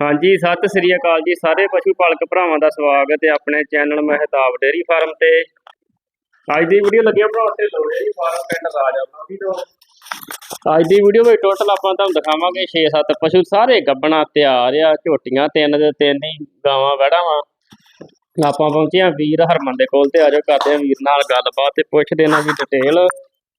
ਹਾਂਜੀ, ਸਤਿ ਸ੍ਰੀ ਅਕਾਲ ਜੀ। ਸਾਰੇ ਪਸ਼ੂ ਪਾਲਕ ਭਰਾਵਾਂ ਦਾ ਸਵਾਗਤ ਹੈ ਆਪਣੇ ਚੈਨਲ ਮਹਿਤਾਬ ਡੇਅਰੀ ਫਾਰਮ ਤੇ। ਅੱਜ ਦੀ ਵੀਡੀਓ ਲੱਗਿਆ ਭਰਾ ਤੇ ਲੋੜੇਰੀ ਫਾਰਮ, ਪਿੰਡ ਰਾਜਾ ਬਾਬੀ ਤੋਂ ਅੱਜ ਦੀ ਵੀਡੀਓ ਵਿੱਚ ਟੋਟਲ ਆਪਾਂ ਤੁਹਾਨੂੰ ਦਿਖਾਵਾਂਗੇ 6-7 ਪਸ਼ੂ, ਸਾਰੇ ਗੱਬਣਾ ਤਿਆਰ ਆ, ਝੋਟੀਆਂ ਤਿੰਨ ਦੇ ਤਿੰਨ ਹੀ, ਗਾਵਾਂ ਵੜਾ ਵਾ ਆਪਾਂ ਪਹੁੰਚੇ ਆ ਵੀਰ ਹਰਮਨ ਦੇ ਕੋਲ ਤੇ ਆਜੋ ਕਰਦੇ ਆ ਵੀਰ ਨਾਲ ਗੱਲਬਾਤ ਤੇ ਪੁੱਛਦੇ ਇਹਨਾਂ ਦੀ ਡਿਟੇਲ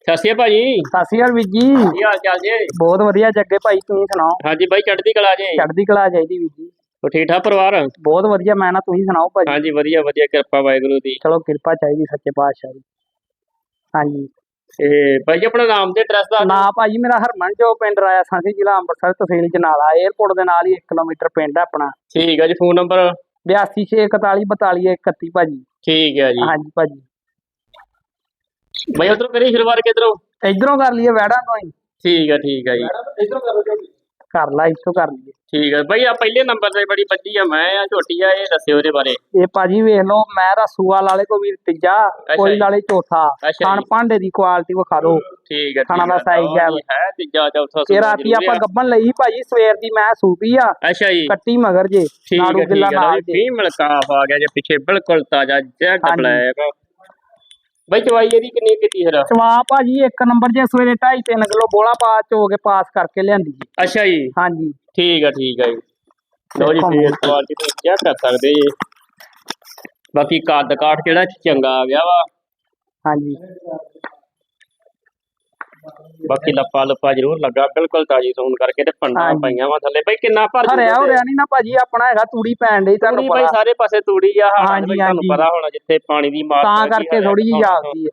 ਸਤਿ ਭਾਜੀ। ਸਤਿ ਸ਼੍ਰੀ ਅਕਾਲ ਵੀਰ ਜੀ। ਕੀ ਹਾਲ ਚਾਲ ਜੀ? ਬਹੁਤ ਵਧੀਆ ਜੱਗੇ ਭਾਈ ਤੁਸੀਂ ਸੁਣਾਓ? ਹਾਂਜੀ ਬਾਈ ਚੜ੍ਹਦੀ ਕਲਾ ਜੀ। ਚੜ੍ਹਦੀ ਕਲਾ ਚਾਹੀਦੀ ਵੀਰ ਜੀ। ਉਹ ਠੀਕ ਠਾਕ ਪਰਿਵਾਰ? ਬਹੁਤ ਵਧੀਆ ਮੈਂ ਨਾ ਤੁਸੀਂ ਸੁਣਾਓ ਭਾਜੀ। ਹਾਂਜੀ ਵਧੀਆ ਵਧੀਆ ਕਿਰਪਾ ਵਾਹਿਗੁਰੂ ਦੀ। ਚਲੋ ਕਿਰਪਾ ਚਾਹੀਦੀ ਸੱਚੇ ਪਾਤਸ਼ਾਹ ਦੀ। ਹਾਂਜੀ। ਤੇ ਭਾਈ ਆਪਣਾ ਨਾਮ ਤੇ ਐਡਰੈਸ ਦਾ ਨਾ ਭਾਜੀ ਮੇਰਾ ਹਰਮਨ ਜੋ ਪਿੰਡ ਰਾਇਆ ਸਾਂਸੀ ਜ਼ਿਲ੍ਹਾ ਅੰਮ੍ਰਿਤਸਰ ਤਹਿਸੀਲ ਜਨਾਲਾ 에ਅਰਪੋਰਟ ਦੇ ਨਾਲ ਹੀ 1 ਕਿਲੋਮੀਟਰ ਪਿੰਡ ਹੈ ਆਪਣਾ। ਠੀਕ ਹੈ ਜੀ ਫੋਨ ਨੰਬਰ 8264422131 ਭਾਜੀ। ਠੀਕ ਹੈ ਜੀ। ਹਾਂਜੀ ਭਾਜੀ। ਭਾਈ ਉਧਰੋਂ ਕਰੀ ਸ਼ੁਰੂਆਤ ਕਿਧਰੋਂ? ਇਧਰੋਂ ਕਰ ਲਈਏ ਵੈੜਾਂ ਤੋਂ ਹੀ। ਠੀਕ ਹੈ ਠੀਕ ਹੈ ਜੀ। ਇਧਰੋਂ ਕਰ ਕਰ ਲਾ ਇੱਥੋਂ ਕਰ ਲਈਏ। ਠੀਕ ਹੈ ਭਾਈ ਆ ਪਹਿਲੇ ਨੰਬਰ ਤੇ ਬੜੀ ਬੱਜੀ ਆ ਮੈਂ ਆ ਝੋਟੀ ਆ ਇਹ ਦੱਸਿਓ ਇਹਦੇ ਬਾਰੇ। ਇਹ ਭਾਜੀ ਵੇਖ ਲਓ ਮੈਂ ਰਸੂਆ ਲਾਲੇ ਕੋ ਵੀਰ ਤੀਜਾ ਕੋਈ। ਲਾਲੇ ਚੌਥਾ। ਖਾਣ। ਭਾਂਡੇ ਦੀ ਕੁਆਲਿਟੀ ਵਿਖਾ ਦਿਓ ਠੀਕ ਹੈ ਖਾਣਾ ਦਾ ਲਓ ਹੈ। ਤੀਜਾ ਚੌਥਾ ਇਹ ਰਾਤੀ ਆਪਾਂ। ਗੱਬਨ ਲਈ ਭਾਜੀ ਸਵੇਰ ਦੀ ਮੈਂ ਸੂਪੀ ਆ। ਅੱਛਾ ਜੀ। ਕੱਟੀ ਮਗਰ ਜੇ ਠੀਕ ਨਾੜੂ ਹੈ ਗਿੱਲਾ ਠੀਕ ਹੈ ਨਾਲ ਜੀ ਜੇ। ਫੀਮੇਲ ਕਾਫ ਆ ਗਿਆ ਜੇ ਪਿੱਛੇ ਬਿਲਕੁਲ ਤਾਜ਼ਾ ਜੈਡ ਹਾਂਜੀ। ਬਲੈਕ। ਭਾਈ ਚਵਾਈ ਇਹਦੀ ਕਿੰਨੀ ਕੀਤੀ ਫਿਰ? ਸਵਾ ਭਾਜੀ ਇੱਕ ਨੰਬਰ ਜੇ ਸਵੇਰੇ 2.5 3 ਕਿਲੋ ਬੋਲਾ ਪਾ ਚੋ ਕੇ ਪਾਸ ਕਰਕੇ ਲਿਆਂਦੀ ਜੀ। ਅੱਛਾ ਜੀ। ਹਾਂਜੀ। ਠੀਕ ਹੈ ਠੀਕ ਹੈ ਜੀ। ਲਓ ਜੀ ਮੂੰਹ। ਕੁਆਲਿਟੀ ਤੁਸੀਂ ਚੈੱਕ ਕਰ ਸਕਦੇ ਜੀ। ਬਾਕੀ ਕੱਦ ਕਾਠ ਜਿਹੜਾ ਚੰਗਾ ਆ ਗਿਆ ਵਾ? ਹਾਂਜੀ। ਬਾਕੀ ਲੱਪਾ ਲੱਪਾ ਜ਼ਰੂਰ ਲੱਗਾ ਬਿਲਕੁਲ ਤਾਜੀ ਸੌਣ ਕਰਕੇ ਤੇ ਪੰਡਾ ਹਾਂਜੀ। ਪਈਆਂ ਵਾ ਥੱਲੇ। ਬਈ ਕਿੰਨਾ ਭਰ ਹਰਿਆ ਹੋਰਿਆ ਨਹੀਂ ਨਾ ਭਾਜੀ ਆਪਣਾ ਹੈਗਾ ਤੂੜੀ ਪੈਣ ਡਈ ਤੁਹਾਨੂੰ ਤੂੜੀ ਬਈ ਪਤਾ। ਸਾਰੇ ਪਾਸੇ ਤੂੜੀ ਆ ਹਾਂ ਹਾਂਜੀ, ਤੁਹਾਨੂੰ। ਪਤਾ ਹੋਣਾ ਜਿੱਥੇ ਪਾਣੀ ਦੀ ਮਾਰ ਤਾਂ ਕਰਕੇ ਥੋੜੀ ਹਾਂ, ਜਾਗਦੀ ਹੈ।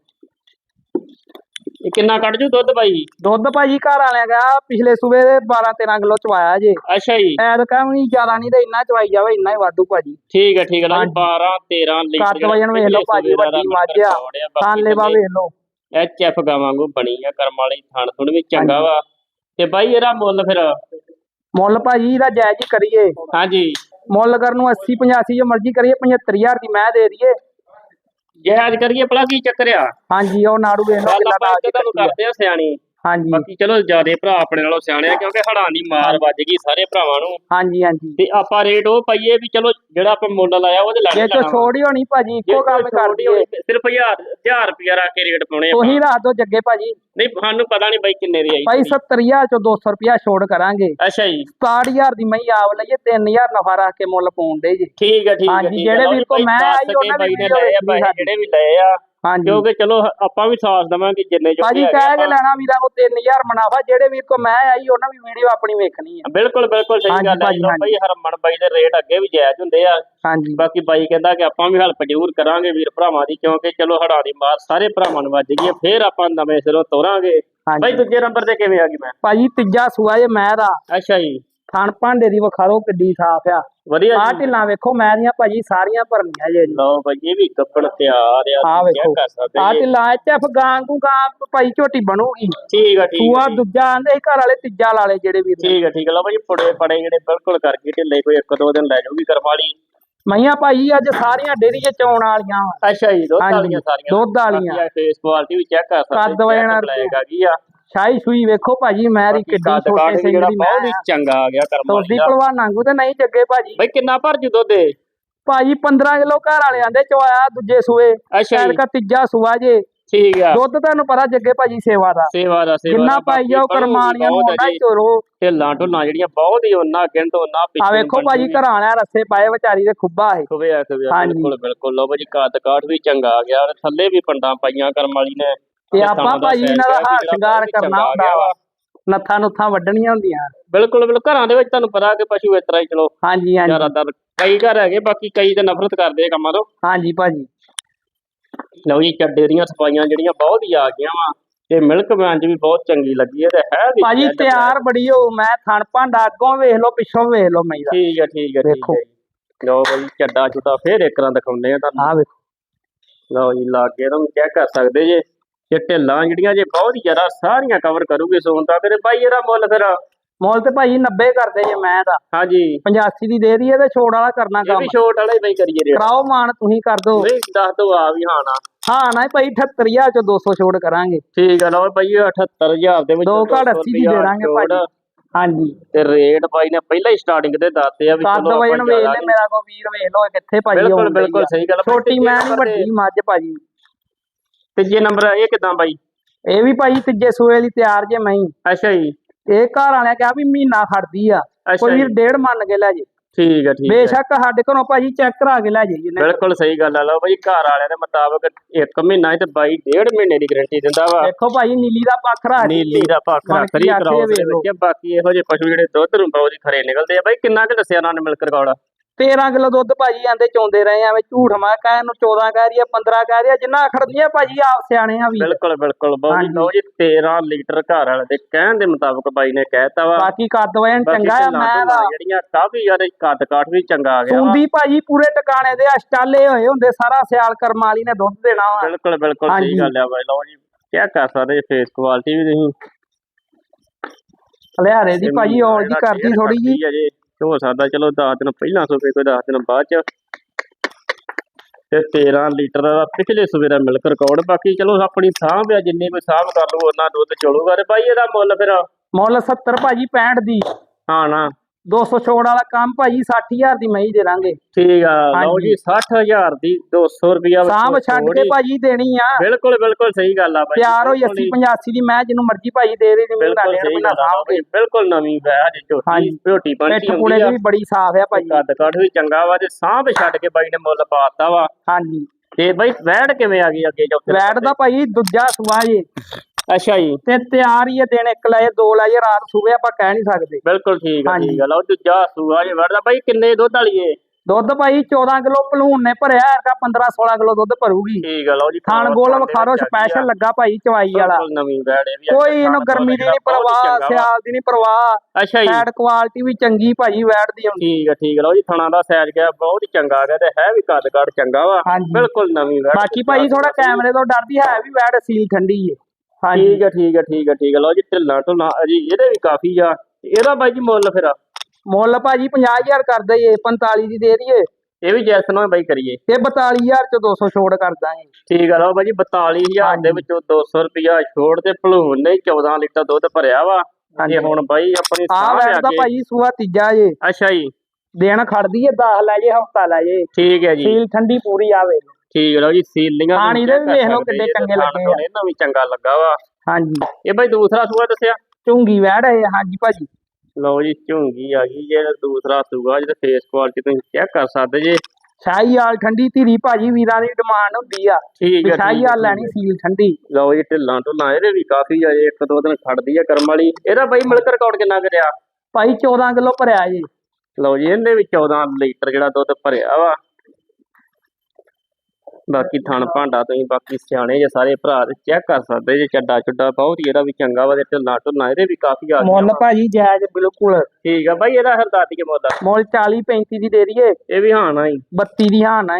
ਇਹ ਕਿੰਨਾ ਕੱਢ ਜੂ ਦੁੱਧ ਬਾਈ? ਦੁੱਧ ਭਾਜੀ ਘਰ ਵਾਲਿਆਂ ਗਿਆ ਪਿਛਲੇ ਸੂਬੇ ਦੇ 12 13 ਕਿਲੋ ਚਵਾਇਆ ਜੇ। ਅੱਛਾ ਜੀ। ਐਦ ਕਾ ਵੀ ਜ਼ਿਆਦਾ ਨਹੀਂ ਤੇ ਇੰਨਾ ਚਵਾਈ ਜਾਵੇ ਇੰਨਾ ਹੀ ਵਾਧੂ ਭਾਜੀ। ਠੀਕ ਹੈ ਠੀਕ ਹੈ। ਲਓ ਜੀ, ਹਾਂਜੀ। 12 13 ਲੀਟਰ ਕੱਦ ਵਜਨ ਵੇਖ ਲਓ ਭਾਜੀ ਵੱਡੀ ਮੱਝ ਆ। ਤਾਂ ਲੈਵਾ ਵੇਖ ਲਓ। ਐਚ ਐਫ ਗਾਵਾਂ ਵਾਂਗੂ ਬਣੀ ਆ ਕਰਮ ਵਾਲੀ ਥਣ ਥੁਣ ਵੀ ਚੰਗਾ ਵਾ। ਤੇ ਬਾਈ ਇਹਦਾ ਮੁੱਲ ਫਿਰ? ਮੁੱਲ ਭਾਜੀ ਇਹਦਾ ਜਾਇਜ਼ ਹੀ ਕਰੀਏ। ਹਾਂਜੀ। ਮੁੱਲ ਕਰਨ ਨੂੰ 80 85 ਜੋ ਮਰਜ਼ੀ ਕਰੀਏ 75000 ਦੀ ਮੈਂ ਦੇ ਦਈਏ। ਜੇ ਅੱਜ ਕਰੀਏ ਭਲਾ ਕੀ ਚੱਕਰ ਆ? ਹਾਂਜੀ ਉਹ ਨਾੜੂ ਵੇਖ ਲਓ ਕਿੰਨਾ ਤੁਹਾਨੂੰ ਕਰਦੇ ਆ ਸਿਆਣੀ। ਹਾਂਜੀ। ਬਾਕੀ ਚਲੋ ਜਿਆਦੇ ਭਰਾ ਆਪਣੇ ਨਾਲੋਂ ਸਿਆਣੇ ਆ ਕਿਉਂਕਿ ਹੜਾਂ ਦੀ ਮਾਰ ਵੱਜ ਗਈ ਸਾਰੇ ਭਰਾਵਾਂ ਨੂੰ। ਹਾਂਜੀ ਹਾਂਜੀ। ਤੇ ਆਪਾਂ ਰੇਟ ਉਹ ਪਾਈਏ ਵੀ ਚਲੋ ਜਿਹੜਾ ਆਪਾਂ ਮੁੱਲ ਲਾਇਆ ਉਹਦੇ ਲੱਗ ਜੇ ਚੋ ਛੋੜ ਹੋਣੀ ਭਾਜੀ ਇੱਕੋ ਗੱਲ ਕਰ ਦਈਏ ਸਿਰਫ 1000 1000 ਰੁਪਿਆ ਰੱਖ ਕੇ ਰੇਟ ਪਾਉਣੇ ਉਹੀ ਆਪਾਂ ਰੱਖ ਦੋ ਜੱਗੇ ਭਾਜੀ। ਨਹੀਂ ਸਾਨੂੰ ਪਤਾ ਨਹੀਂ ਬਾਈ ਕਿੰਨੇ ਦੀ ਆਈ ਭਾਈ 70000 ਚੋਂ 200 ਰੁਪਿਆ ਛੋੜ ਕਰਾਂਗੇ। ਅੱਛਾ ਜੀ। 67000 ਦੀ ਮਈ ਆਵ ਲਈਏ 3000 ਨਫਾ ਰੱਖ ਕੇ ਮੁੱਲ ਪਾਉਣ ਦੇ ਜੀ। ਠੀਕ ਹੈ ਠੀਕ ਹੈ ਹਾਂਜੀ। ਜਿਹੜੇ ਵੀਰ ਭਾਈ ਮੈਂ ਆਈ ਕੇ ਉਹਨਾਂ ਨੇ ਆ। ਜਿਹੜੇ ਵੀ ਲਏ ਆ। ਹਾਂਜੀ। ਕਿਉਂਕਿ ਚਲੋ ਆਪਾਂ ਵੀ ਸਾਥ ਦੇਵਾਂਗੇ ਜਿੰਨੇ ਜੋ ਭਾਜੀ ਕਹਿ ਕੇ ਲੈਣਾ ਵੀਰਾਂ ਕੋ 3000 ਮੁਨਾਫਾ ਜਿਹੜੇ ਵੀਰ ਕੋ ਮੈਂ ਆਈ ਉਹਨਾਂ ਵੀ ਵੀਡੀਓ ਆਪਣੀ ਵੇਖਣੀ ਆ। ਬਿਲਕੁਲ ਬਿਲਕੁਲ ਸਹੀ ਗੱਲ ਹੈ ਬਾਈ ਹਰਮਨ ਬਾਈ ਦੇ ਰੇਟ ਅੱਗੇ ਵੀ ਜਾਇਜ਼ ਹੁੰਦੇ ਆ। ਹਾਂਜੀ। ਬਾਕੀ ਬਾਈ ਕਹਿੰਦਾ ਕਿ ਆਪਾਂ ਵੀ ਹੈਲਪ ਜ਼ਰੂਰ ਕਰਾਂਗੇ ਵੀਰ ਭਰਾਵਾਂ ਦੀ ਕਿਉਂਕਿ ਚਲੋ ਹੜਾ ਦੀ ਮਾਰ ਸਾਰੇ ਭਰਾਵਾਂ ਨੂੰ ਵੱਜ ਗਈ ਹੈ। ਫੇਰ ਆਪਾਂ ਨਵੇਂ ਸਿਰੋਂ ਤੋਰਾਂਗੇ। ਹਾਂਜੀ। ਦੂਜੇ ਨੰਬਰ ਤੇ ਕਿਵੇਂ ਆ ਗਈ ਮੈਂ? ਭਾਜੀ ਤੀਜਾ ਸੂਆ ਜੇ ਮੈਂ ਦਾ ਅੱਛਾ ਜੀ। ਥਣ ਭਾਂਡੇ ਦੀ ਵਿਖਾ ਲਓ ਕਿੱਡੀ ਸਾਫ਼ ਆ। ਵਧੀਆ ਜੀ। ਢਿੱਲਾਂ ਵੇਖੋ ਮੈਂ ਦੀਆਂ ਭਾਜੀ ਸਾਰੀਆਂ ਭਰਨੀਆਂ ਜੇ ਜੀ। ਲਓ ਬਾਈ ਇਹ ਵੀ ਕੱਪੜ ਤਿਆਰ ਆ ਤੁਸੀਂ ਵੇਖੋ ਕਰ ਸਕਦੇ ਜੀ। ਢਿੱਲਾਂ ਐਚਐਫ ਗਾਂ ਕੂ ਗਾਂ ਭਾਈ ਝੋਟੀ ਬਣੂਗੀ। ਠੀਕ ਆ ਠੀਕ ਸੂਆ ਆ ਦੂਜਾ ਆਂਦੇ ਘਰ ਵਾਲੇ ਤੀਜਾ ਲਾਲੇ ਜਿਹੜੇ ਵੀਰ ਨੇ। ਠੀਕ ਆ ਠੀਕ ਆ। ਲਓ ਬਾਈ ਫੁੜੇ ਫੜੇ ਜਿਹੜੇ ਬਿਲਕੁਲ ਕਰਕੇ ਢਿੱਲੇ ਕੋਈ ਇੱਕ ਦੋ ਦਿਨ ਲੈ ਜਾਊਗੀ ਕਰਮ ਵਾਲੀ ਮਈਆਂ ਭਾਈ ਅੱਜ ਸਾਰੀਆਂ ਡੇਰੀ 'ਚ ਚੌਣ ਵਾਲੀਆਂ ਵਾਂ। ਅੱਛਾ ਜੀ ਦੁੱਧ ਹਾਂਜੀ, ਵਾਲੀਆਂ ਸਾਰੀਆਂ। ਦੁੱਧ ਵਾਲੀਆਂ। ਫੇਸ ਕੁਆਲਿਟੀ ਵੀ ਚੈੱਕ ਕਰ ਸਕਦੇ ਕੱਦ ਬਲੈਕ ਆ ਗਈ ਆ। ਸ਼ਾਹੀ ਸੂਈ ਵੇਖੋ ਭਾਜੀ ਮੈਂ ਕਿੱਡੀ ਛੋਟੇ ਸਿੰਘ ਦੀ ਬਹੁਤ ਹੀ ਚੰਗਾ ਆ ਗਿਆ ਕਰਮ ਦਾ। ਭਲਵਾਨ ਵਾਂਗੂ ਤੇ ਨਹੀਂ ਜੱਗੇ ਭਾਜੀ। ਬਾਈ ਕਿੰਨਾ ਭਰ ਜੂ ਦੁੱਧ? ਭਾਜੀ 15 ਕਿਲੋ ਘਰ ਵਾਲੇ ਆਂਦੇ ਚਵਾਇਆ ਦੂਜੇ ਸੂਏ। ਅੱਛਾ ਕਾ ਤੀਜਾ ਸੂਆ ਜੇ। ਠੀਕ ਆ। ਦੁੱਧ ਤੁਹਾਨੂੰ ਪਤਾ ਜੱਗੇ ਭਾਜੀ ਸੇਵਾ ਦਾ। ਸੇਵਾ ਦਾ ਸੇਵਾ ਜਿੰਨਾ ਪਾਈ ਜਾਓ ਕਰਮਾਨੀਆਂ ਨੂੰ ਆ ਜੀ। ਚੋਰੋ। ਢਿੱਲਾਂ ਢੁੱਲਾਂ ਜਿਹੜੀਆਂ ਬਹੁਤ ਹੀ ਉਹਨਾਂ ਗਿਣਤ ਉਹਨਾਂ ਆ ਪਿੱਛੇ ਵੇਖੋ ਭਾਜੀ ਘਰਾਂ ਵਾਲਿਆਂ ਰੱਸੇ ਪਾਏ ਵਿਚਾਰੀ ਦੇ ਖੁੱਬਾ ਹੈ ਖੁਬੇ ਆ ਖੁਬੇ ਆ। ਬਿਲਕੁਲ ਬਿਲਕੁਲ। ਲਓ ਭਾਜੀ ਕੱਦ ਕਾਠ ਵੀ ਚੰਗਾ ਆ ਗਿਆ। ਤੇ ਥੱਲੇ ਵੀ ਪੰਡਾਂ ਪਾਈਆਂ ਕਰਮ ਵਾਲੀ ਨੇ। ਤੇ ਆਪਾਂ ਭਾਜੀ ਇਹਨਾਂ ਦਾ ਹਾਰ ਸ਼ਿੰਗਾਰ ਹੀ ਕਰਨਾ ਹੁੰਦਾ ਵਾ। ਨੱਥਾਂ ਨੁੱਥਾਂ ਵੱਢਣੀਆਂ ਹੁੰਦੀਆਂ। ਬਿਲਕੁਲ ਬਿਲਕੁਲ। ਘਰਾਂ ਦੇ ਵਿੱਚ ਤੁਹਾਨੂੰ ਪਤਾ ਕਿ ਪਸ਼ੂ ਇਸ ਤਰ੍ਹਾਂ ਹੀ ਚਲੋ ਹਾਂਜੀ ਹਾਂਜੀ। ਜ਼ਿਆਦਾਤਰ ਕਈ ਘਰ ਹੈਗੇ ਬਾਕੀ ਕਈ ਤੇ ਨਫ਼ਰਤ ਕਰਦੇ ਆ ਕੰਮਾਂ ਤੋਂ। ਹਾਂਜੀ ਭਾਜੀ। ਲਓ ਜੀ ਚੱਡੇ ਦੀਆਂ ਸਫਾਈਆਂ ਜਿਹੜੀਆਂ ਬਹੁਤ ਹੀ ਆ ਗਈਆਂ ਵਾ। ਤੇ ਮਿਲਕ ਵੈਨ ਵੀ ਬਹੁਤ ਚੰਗੀ ਲੱਗੀ ਹੈ ਤੇ ਹੈ ਵੀ ਭਾਜੀ ਤਿਆਰ ਬੜੀ ਹੋ। ਮੈਂ ਥਣ ਭਾਂਡਾ ਅੱਗੋਂ ਵੇਖ ਲਓ ਪਿੱਛੋਂ ਵੇਖ ਲਓ ਦਾ ਠੀਕ ਹੈ ਠੀਕ ਹੈ ਦੇਖੋ। ਹੈ। ਲਓ ਭਾਈ ਚੱਡਾ ਚੁੱਡਾ ਫੇਰ ਇੱਕ ਰਾਂ ਦਿਖਾਉਂਦੇ ਆ ਤੁਹਾਨੂੰ। ਆ ਵੇਖੋ। ਲਓ ਜੀ ਲਾਗੇ ਤੁਹਾਨੂੰ ਚੈੱਕ ਕਰ ਸਕਦੇ ਜੇ। ਇਹ ਢਿੱਲਾਂ ਜਿਹੜੀਆਂ ਜੇ ਬਹੁਤ ਜ਼ਿਆਦਾ ਸਾਰੀਆਂ ਕਵਰ ਕਰੂਗੇ ਸੋਨ ਤਾਂ ਫਿਰ ਭਾਈ ਇਹਦਾ ਮੁੱਲ ਫਿਰ? ਮੁੱਲ ਤੇ ਭਾਜੀ 90 ਕਰਦੇ ਜੇ ਮੈਂ ਦਾ ਹਾਂਜੀ। 85 ਦੀ ਦੇ ਦਈਏ ਤੇ ਛੋੜ ਵਾਲਾ ਕਰਨਾ ਇਹ ਕੰਮ। ਵੀ ਛੋਟ ਵਾਲਾ ਹੀ ਬਈ ਕਰੀਏ ਰੇਟ। ਕਰਾਓ ਮਾਨ ਤੁਸੀਂ ਕਰ ਦੋ। ਨਹੀਂ ਦੱਸ ਦੋ ਆ ਵੀ ਹਾਂ ਨਾ। ਹਾਂ ਨਾ ਭਾਈ 78000 ਚੋਂ 200 ਛੋੜ ਕਰਾਂਗੇ। ਠੀਕ ਆ ਲਓ ਭਾਈ 78000 ਦੇ ਵਿੱਚ ਦੋ ਘੜ 200 ਅੱਸੀ ਦੀ ਦੇ ਰੁਪਇਆ ਦਾਂਗੇ ਛੋੜ। ਭਾਜੀ। ਹਾਂਜੀ। ਤੇ ਰੇਟ ਬਾਈ ਨੇ ਪਹਿਲਾਂ ਹੀ ਸਟਾਰਟਿੰਗ ਤੇ ਦੱਸਦੇ ਆ ਵੀ ਚਲੋ ਵਜਨ ਆਪਾਂ ਵੇਖ ਜ਼ਿਆਦਾ ਲੈ ਮੇਰਾ ਕੋ ਵੀਰ ਵੇਖ ਲੋ ਕਿੱਥੇ ਭਾਜੀ ਬਿਲਕੁਲ ਬਿਲਕੁਲ। ਸਹੀ ਗੱਲ। ਛੋਟੀ ਮੈਂ ਤੇ- ਵੱਡੀ ਮੱਝ ਭਾਜੀ। ਤੀਜੇ ਨੰਬਰ ਇਹ ਕਿਦਾਂ ਬਾਈ? ਇਹ ਵੀ ਭਾਜੀ ਤੀਜੇ ਸੂਏ ਲਈ ਤਿਆਰ ਜੇ ਮੈਂ ਅੱਛਾ ਜੀ। ਇਹ ਘਰ ਵਾਲਿਆਂ ਕਿਹਾ ਵੀ ਮਹੀਨਾ ਖੜਦੀ ਆ। ਕੋਈ ਵੀਰ ਡੇਢ ਮੰਨ ਕੇ ਲੈ ਜੇ। ਠੀਕ ਆ ਠੀਕ ਬੇਸ਼ੱਕ ਸਾਡੇ ਘਰੋਂ ਭਾਜੀ ਚੈੱਕ ਕਰਾ ਕੇ ਲੈ ਜਾਈਏ ਬਿਲਕੁਲ ਸਹੀ ਗੱਲ ਆ। ਲਓ ਬਾਈ ਘਰ ਵਾਲਿਆਂ ਦੇ ਮੁਤਾਬਕ ਇੱਕ ਮਹੀਨਾ ਹੈ ਤੇ ਬਾਈ ਡੇਢ ਮਹੀਨੇ ਦੀ ਗਾਰੰਟੀ ਦਿੰਦਾ ਵਾ। ਦੇਖੋ ਭਾਜੀ ਨੀਲੀ ਦਾ ਪੱਖ ਰੱਖ ਨੀਲੀ ਦਾ ਪੱਖ ਵੇਖ ਲਓ। ਵਿੱਚ ਬਾਕੀ ਇਹੋ ਜਿਹੇ ਪਸ਼ੂ ਜਿਹੜੇ ਦੁੱਧ ਨੂੰ ਬਹੁਤ ਹੀ ਖਰੇ ਨਿਕਲਦੇ ਆ। ਬਾਈ ਕਿੰਨਾ ਕੁ ਦੱਸਿਆ ਉਹਨਾਂ ਨੇ ਮਿਲਕ ਰਿਕਾਰਡ 13 ਕਿਲੋ ਦੁੱਧ ਭਾਜੀ ਆਂਦੇ ਚੋਂਦੇ ਰਹੇ ਆ ਵੇ ਝੂਠ ਮਾ ਕਹਿ ਨੂੰ 14 ਕਹਿ ਰਹੀ ਆ 15 ਕਹਿ ਰਹੀ ਆ ਜਿੰਨਾ ਖੜਦੀਆਂ ਭਾਜੀ ਆਪ ਸਿਆਣੇ ਆ ਵੀ। ਬਿਲਕੁਲ ਬਿਲਕੁਲ ਬਾਈ। ਲਓ ਜੀ 13 ਲੀਟਰ ਘਰ ਵਾਲੇ ਦੇ ਕਹਿਣ ਦੇ ਮੁਤਾਬਕ ਬਾਈ ਨੇ ਕਹਿਤਾ ਵਾ। ਬਾਕੀ ਕੱਦ ਬਾਕੀ ਚੰਗਾ ਆ ਮੈਂ ਦਾ ਜਿਹੜੀਆਂ ਕਾਫੀ ਜ਼ਿਆਦਾ ਕੱਦ ਕਾਠ ਵੀ ਚੰਗਾ ਆ ਗਿਆ ਸੁੰਦੀ ਭਾਜੀ ਪੂਰੇ ਟਿਕਾਣੇ ਦੇ ਅਸ਼ਟਾਲੇ ਹੋਏ ਹੁੰਦੇ ਸਾਰਾ ਸਿਆਲ ਕਰਮ ਵਾਲੀ ਨੇ ਦੁੱਧ ਦੇਣਾ ਵਾ। ਬਿਲਕੁਲ ਬਿਲਕੁਲ। ਸਹੀ ਗੱਲ ਆ ਬਾਈ ਲਓ ਜੀ ਕੀ ਕਰ ਸਕਦੇ ਫੇਸ ਕੁਆਲਿਟੀ ਵੀ ਤੁਸੀਂ। ਹਲਿਆਰੇ ਦੀ ਭਾਜੀ ਔਲ ਜੀ ਕਰਦੀ ਥੋੜੀ ਜੀ। ਅਜੇ ਹੋ ਸਕਦਾ ਚਲੋ 10 ਦਿਨ ਪਹਿਲਾਂ ਸੂਬੇ ਕੋਈ 10 ਦਿਨ ਬਾਅਦ ਚ। ਤੇ 13 ਲੀਟਰ ਦਾ ਪਿਛਲੇ ਸੂਬੇ ਦਾ ਮਿਲਕ ਰਿਕਾਰਡ ਬਾਕੀ ਚਲੋ ਆਪਣੀ ਸਾਂਭ ਆ ਜਿੰਨੀ ਕੋਈ ਸਾਂਭ ਕਰ ਲੂ ਉਹਨਾਂ ਦੁੱਧ ਚੋਲੂਗਾ ਤੇ ਬਾਈ ਇਹਦਾ ਮੁੱਲ ਫਿਰ? ਮੁੱਲ 70 ਭਾਜੀ 65 ਦੀ। ਹਾਂ ਨਾ। 200 ਛੋੜ ਵਾਲਾ ਕੰਮ ਭਾਜੀ 60000 ਦੀ ਮਈ ਦੇ ਦਾਂਗੇ। ਠੀਕ ਆ ਲਓ। ਜੀ 60000 ਦੀ 200 ਰੁਪਿਆ ਸਾਂਭ ਛੱਡ ਕੇ ਭਾਜੀ ਦੇਣੀ ਆ। ਬਿਲਕੁਲ ਬਿਲਕੁਲ ਸਹੀ ਗੱਲ ਆ ਬਾਈ ਤਿਆਰ ਹੋਈ ਬਿਲਕੁਲ 80 ਹੀ- 85 ਦੀ ਮੈਂ ਜਿਹਨੂੰ ਮਰਜ਼ੀ ਭਾਜੀ ਦੇ ਡੇਢ ਸਹੀ ਮਹੀਨਾ ਗੱਲ ਆ ਸਾਂਭ ਬਿਲਕੁਲ ਨਵੀਂ ਵੈ ਹਜੇ। ਝੋਟੀ। ਝੋਟੀ ਪੁੜੇ ਹੁੰਦੀ ਆ। ਵੀ ਬੜੀ ਸਾਫ਼ ਆ ਭਾਜੀ। ਕੱਦ ਕੱਠ ਵੀ ਚੰਗਾ ਵਾ ਤੇ ਸਾਂਭ ਛੱਡ ਕੇ ਬਾਈ ਨੇ ਮੁੱਲ ਪਾਤਾ ਵਾ। ਹਾਂਜੀ। ਤੇ ਬਾਈ ਵੈੜ ਕਿਵੇਂ ਆ ਗਈ ਅੱਗੇ ਚੌਥੇ ਵੈਟ ਦਾ ਭਾਜੀ ਦੂਜਾ ਸੁਆ ਜੇ। ਅੱਛਾ ਜੀ। ਤੇ ਤਿਆਰ ਹੀ ਆ ਦਿਨ ਇੱਕ ਲਾਏ ਦੋ ਲਾਏ ਰਾਤ ਸੂਵੇ ਆਪਾਂ ਕਹਿ ਨਹੀਂ ਸਕਦੇ। ਬਿਲਕੁਲ ਠੀਕ ਹਾਂਜੀ। ਠੀਕ ਆ। ਲਓ ਦੂਜਾ ਸੂਆ ਜੇ ਵੜਦਾ ਬਾਈ ਕਿੰਨੇ ਦੁੱਧ ਵਾਲੀ ਏ? ਦੁੱਧ ਭਾਈ 14 ਕਿਲੋ ਭਲੂਣ ਨੇ ਭਰਿਆ ਹੈਗਾ 15 16 ਕਿਲੋ ਦੁੱਧ ਭਰੂਗੀ। ਠੀਕ ਆ ਲਓ ਜੀ ਖਾਣ ਗੋਲ ਵਖਾਰੋ ਸਪੈਸ਼ਲ ਲੱਗਾ ਭਾਈ ਚਵਾਈ ਵਾਲਾ। ਬਿਲਕੁਲ ਨਵੀਂ ਇਹ ਵੀ। ਕੋਈ ਇਹਨੂੰ ਗਰਮੀ ਦੀ ਨਹੀਂ ਹੀ ਪਰਵਾਹ। ਸਿਆਲ ਦੀ ਨਹੀਂ ਪਰਵਾਹ। ਅੱਛਾ ਜੀ। ਫੈਟ ਕੁਆਲਿਟੀ ਵੀ ਚੰਗੀ ਭਾਜੀ ਵੈਟ ਦੀ ਹੁੰਦੀ ਠੀਕ ਆ ਠੀਕ ਲਓ ਜੀ ਥਣਾ ਦਾ ਸਾਈਜ਼ ਗਿਆ ਬਹੁਤ ਹੀ ਚੰਗਾ ਆ ਗਿਆ ਤੇ ਹੈ ਵੀ ਕੱਦ ਕੱਦ ਚੰਗਾ ਵਾ। ਬਿਲਕੁਲ ਨਵੀਂ ਵੈੜ ਬਾਕੀ ਭਾਈ ਥੋੜਾ ਕੈਮਰੇ ਤੋਂ ਡਰਦੀ ਹੈ ਵੀ ਵੈਟ ਸੀਲ ਠੰਡੀ ਏ। ਹਾਂਜੀ। ਠੀਕ ਆ ਠੀਕ ਆ ਠੀਕ ਆ ਠੀਕ ਆ ਲਓ ਜੀ ਢਿੱਲਾ ਢੁੱਲਾ ਜੀ ਇਹਦੇ ਵੀ ਕਾਫੀ ਆ। ਇਹਦਾ ਬਾਈ ਜੀ ਮੁੱਲ ਫਿਰ ਮੁੱਲ ਭਾਜੀ 50000 ਕਰਦਾ ਏ 45 ਦੀ ਦੇ ਦਈਏ। ਇਹ ਵੀ ਜੈਸਨ ਹੋਏ ਬਾਈ ਕਰੀਏ। ਤੇ 42000 ਚ 200 ਛੋੜ ਕਰ ਦਾਂਗੇ। ਠੀਕ ਆ ਲਓ ਬਾਈ ਜੀ 42000 ਦੇ ਵਿੱਚੋਂ 200 ਰੁਪਿਆ ਛੋੜ ਤੇ ਭਲੂਣ ਨੇ 14 ਲੀਟਰ ਦੁੱਧ ਭਰਿਆ ਵਾ। ਤੇ ਹੁਣ ਬਾਈ ਆਪਣੀ ਆ ਸਾਹ ਦਾ ਅੱਗੇ ਭਾਜੀ ਸੂਆ ਤੀਜਾ ਏ ਅੱਛਾ ਜੀ। ਦਿਨ ਖੜਦੀ ਏ 10 ਲੈ ਜੇ ਹਫਤਾ ਲੈ ਜੇ। ਠੀਕ ਹੈ ਜੀ। ਸੀਲ ਠੰਡੀ ਪੂਰੀ ਆਵੇ ਠੀਕ ਹੈ ਲਓ ਜੀ ਸੀਲੀਆਂ ਥਾਣ ਇਹਦੇ ਵੀ ਵੇਖ ਲਓ ਕਿੱਡੇ ਚੰਗੇ ਲੱਗੇ ਆ। ਇਹਨਾਂ ਵੀ ਚੰਗਾ ਲੱਗਾ ਵਾ। ਹਾਂਜੀ। ਇਹ ਬਾਈ ਦੂਸਰਾ ਸੂਆ ਦੱਸਿਆ? ਝੁੰਗੀ ਵੈੜ ਏ ਹਾਂਜੀ ਭਾਜੀ। ਲਓ ਜੀ ਝੁੰਗੀ ਆ ਗਈ ਜੇ ਦੂਸਰਾ ਸੂਆ ਜਿਹਦੇ ਫੇਸ ਕੁਆਲਿਟੀ ਤੁਸੀਂ ਚੈੱਕ ਕਰ ਸਕਦੇ ਜੇ। ਸ਼ਾਹੀ ਵਾਲ ਠੰਡੀ ਧੀਰੀ ਭਾਜੀ ਵੀਰਾਂ ਦੀ ਡਿਮਾਂਡ ਹੁੰਦੀ ਆ। ਠੀਕ ਹੈ ਸ਼ਾਹੀ ਹੈ, ਲੈਣੀ ਸੀਲ ਠੰਡੀ। ਲਓ ਜੀ ਢਿੱਲਾਂ ਢੁੱਲਾਂ ਇਹਦੇ ਵੀ ਕਾਫੀ ਆ ਜੇ ਇੱਕ ਦੋ ਦਿਨ ਖੜਦੀ ਆ ਕਰਮ ਵਾਲੀ। ਇਹਦਾ ਬਾਈ ਮਿਲਕ ਰਿਕਾਰਡ ਕਿੰਨਾ ਕਰਿਆ ਭਾਈ 14 ਕਿਲੋ ਭਰਿਆ ਜੀ। ਲਓ ਜੀ ਇਹਦੇ ਵੀ 14 ਲੀਟਰ ਜਿਹੜਾ ਦੁੱਧ ਭਰਿਆ ਵਾ। ਬਾਕੀ ਥਣ ਭਾਂਡਾ ਤੁਸੀਂ ਬਾਕੀ ਸਿਆਣੇ ਜੇ ਸਾਰੇ ਭਰਾ ਚੈੱਕ ਕਰ ਸਕਦੇ ਜੇ ਚੱਡਾ ਚੁੱਡਾ ਬਹੁਤ ਹੀ ਇਹਦਾ ਵੀ ਚੰਗਾ ਵਾ ਤੇ ਢਿੱਲਾਂ ਢੁੱਲਾਂ ਇਹਦੇ ਵੀ ਕਾਫੀ ਆ ਮੁੱਲ। ਭਾਜੀ ਜਾਇਜ਼ ਬਿਲਕੁਲ। ਠੀਕ ਆ ਬਾਈ ਇਹਦਾ ਹਰਦਾਤੀ ਕੇ ਮੁੱਲ। ਮੁੱਲ 40 35 ਦੀ ਦੇ ਦਈਏ। ਇਹ ਵੀ ਹਾਂ ਨਾ ਹੀ। 32 ਦੀ ਹਾਂ ਨਾ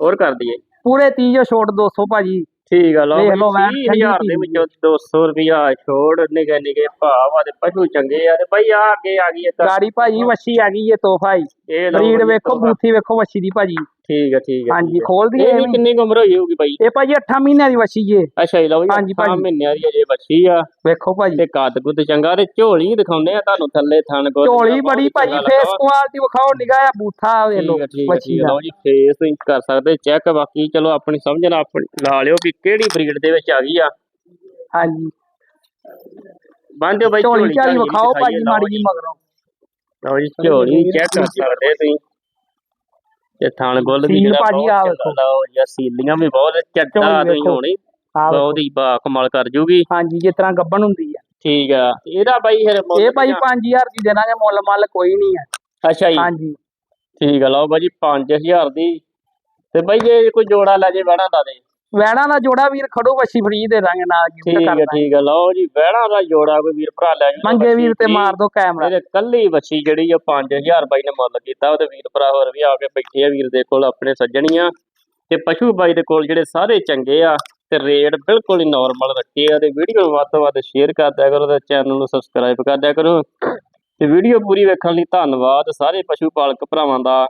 ਹੋਰ ਕਰ ਦਈਏ। ਪੂਰੇ 30 ਜੋ ਛੋਟ 200 ਭਾਜੀ। ਠੀਕ ਆ ਲਓ ਵੇਖ ਬਈ ਲਓ ਵੈਨ 30000 ਦੇ ਵਿੱਚੋਂ 200 ਰੁਪਿਆ ਛੋੜ ਨਿਕੇ ਨਿਕੇ ਭਾਵ ਆ ਤੇ ਪਸ਼ੂ ਚੰਗੇ ਆ ਤੇ ਬਾਈ ਆ ਅੱਗੇ ਆ ਗਈ ਗਾੜੀ ਭਾਜੀ ਵੱਛੀ ਆ ਗਈ ਏ ਤੋਹਫਾ ਹੀ। ਇਹ ਲਓ ਬਰੀਡ ਵੇਖੋ। ਬੂਥੀ ਵੇਖੋ ਵੱਛੀ ਦੀ ਭਾਜੀ। ਠੀਕ ਆ ਠੀਕ ਆ ਹਾਂਜੀ। ਖੋਲ ਦਈਏ ਇਹ ਕਿੰਨੀ ਕੁ ਉਮਰ ਹੋਈ ਹੋਊਗੀ ਬਾਈ? ਇਹ ਭਾਜੀ 8 ਮਹੀਨਿਆਂ ਦੀ ਵੱਛੀ ਏ ਅੱਛਾ ਜੀ ਲਓ ਜੀ ਹਾਂਜੀ ਅੱਠਾਂ ਭਾਜੀ। ਮਹੀਨਿਆਂ ਦੀ ਅਜੇ ਬੱਚੀ ਆ। ਵੇਖੋ ਭਾਜੀ। ਤੇ ਕੱਦ ਕੁੱਦ ਚੰਗਾ ਤੇ ਝੋਲੀ ਦਿਖਾਉਂਦੇ ਆ ਤੁਹਾਨੂੰ ਥੱਲੇ ਥਣ ਕੋਲ ਝੋਲੀ ਬੜੀ ਭਾਜੀ ਫੇਸ ਕੁਆਲਿਟੀ ਵਿਖਾਓ ਨਿਗਾਹ ਆ ਬੂਥਾ ਵੇ ਲੋ ਦਾ। ਲਓ ਜੀ ਫੇਸ ਤੁਸੀਂ ਕਰ ਸਕਦੇ ਚੈੱਕ ਬਾਕੀ ਚਲੋ ਆਪਣੀ ਸਮਝ ਨਾਲ ਆਪਣੀ ਲਾ ਲਿਓ ਵੀ ਕਿਹੜੀ ਬਰੀਡ ਦੇ ਵਿੱਚ ਆ ਗਈ ਆ। ਹਾਂਜੀ। ਬੰਦ ਦਿਓ ਬਾਈ ਝੋਲੀ ਝਾਲੀ ਵਿਖਾਓ ਭਾਜੀ ਮਾੜੀ ਜੀ। ਮਗਰੋਂ। ਲਓ ਜੀ ਝੋਲੀ ਚੈੱਕ ਕਰ ਸਕਦੇ ਤੁਸੀਂ। ਤੇ ਥਣ ਗੁੱਲ ਵੀ ਸੀਲ ਜਿਹੜਾ ਭਾਜੀ ਆ ਚੰਗਾ ਲਓ ਜੀ ਸੀਲੀਆਂ ਵੀ ਬਹੁਤ ਝੋਲੀ ਤੁਸੀਂ ਵੇਖੋ। ਹੋਣੀ। ਆ ਵੇਖੋ। ਬਹੁਤ ਹੀ ਬਾ ਕਮਾਲ ਕਰ ਜੂਗੀ। ਹਾਂਜੀ ਜਿਸ ਤਰ੍ਹਾਂ ਗੱਬਣ ਹੁੰਦੀ ਆ। ਠੀਕ ਆ। ਇਹਦਾ ਬਾਈ ਫਿਰ ਮੁੱਲ ਇਹ ਭਾਈ ਕਿੰਨਾ? 5000 ਦੀ ਦੇਣਾਗੇ ਮੁੱਲ ਮੱਲ ਕੋਈ ਨਹੀਂ ਹੈ ਅੱਛਾ ਜੀ। ਹਾਂਜੀ। ਠੀਕ ਆ ਲਓ ਬਾਈ 5000 ਦੀ। ਤੇ ਬਾਈ ਜੇ ਕੋਈ ਜੋੜਾ ਲੈ ਜੇ ਵਹਿਣਾ ਦਾ ਦੇ। ਵੈੜਾਂ ਦਾ ਜੋੜਾ ਵੀਰ ਖੜੋ ਵੱਛੀ ਫਰੀ ਦੇ ਦਾਂਗੇ ਨਾਲ ਗਿਫਟ ਠੀਕ ਦਾਂਗੇ ਠੀਕ ਆ ਲਓ ਜੀ ਵਹਿਣਾ ਦਾ ਜੋੜਾ ਕੋਈ ਵੀਰ ਭਰਾ ਲੈ ਜਾਊਗਾ ਮੰਗੇ ਵੀਰ ਤੇ ਮਾਰ ਦੋ ਕੈਮਰਾ। ਇਹਦੇ ਕੱਲੀ ਬੱਚੀ ਜਿਹੜੀ ਆ 5000 ਬਾਈ ਨੇ ਮੁੱਲ ਕੀਤਾ ਉਹਦੇ ਵੀਰ ਭਰਾ ਹੋਰ ਵੀ ਆ ਕੇ ਬੈਠੇ ਆ ਵੀਰ ਦੇ ਕੋਲ ਆਪਣੇ ਸੱਜਣੀਆਂ। ਤੇ ਪਸ਼ੂ ਬਾਈ ਦੇ ਕੋਲ ਜਿਹੜੇ ਸਾਰੇ ਚੰਗੇ ਆ ਤੇ ਰੇਟ ਬਿਲਕੁਲ ਹੀ ਨਾਰਮਲ ਰੱਖੇ ਆ ਤੇ ਵੀਡੀਓ ਨੂੰ ਵੱਧ ਤੋਂ ਵੱਧ ਸ਼ੇਅਰ ਕਰ ਦਿਆ ਕਰੋ ਤੇ ਚੈਨਲ ਨੂੰ ਸਬਸਕ੍ਰਾਈਬ ਕਰ ਦਿਆ ਕਰੋ। ਤੇ ਵੀਡੀਓ ਪੂਰੀ ਵੇਖਣ ਲਈ ਧੰਨਵਾਦ ਸਾਰੇ ਪਸ਼ੂ ਪਾਲਕ ਭਰਾਵਾਂ ਦਾ।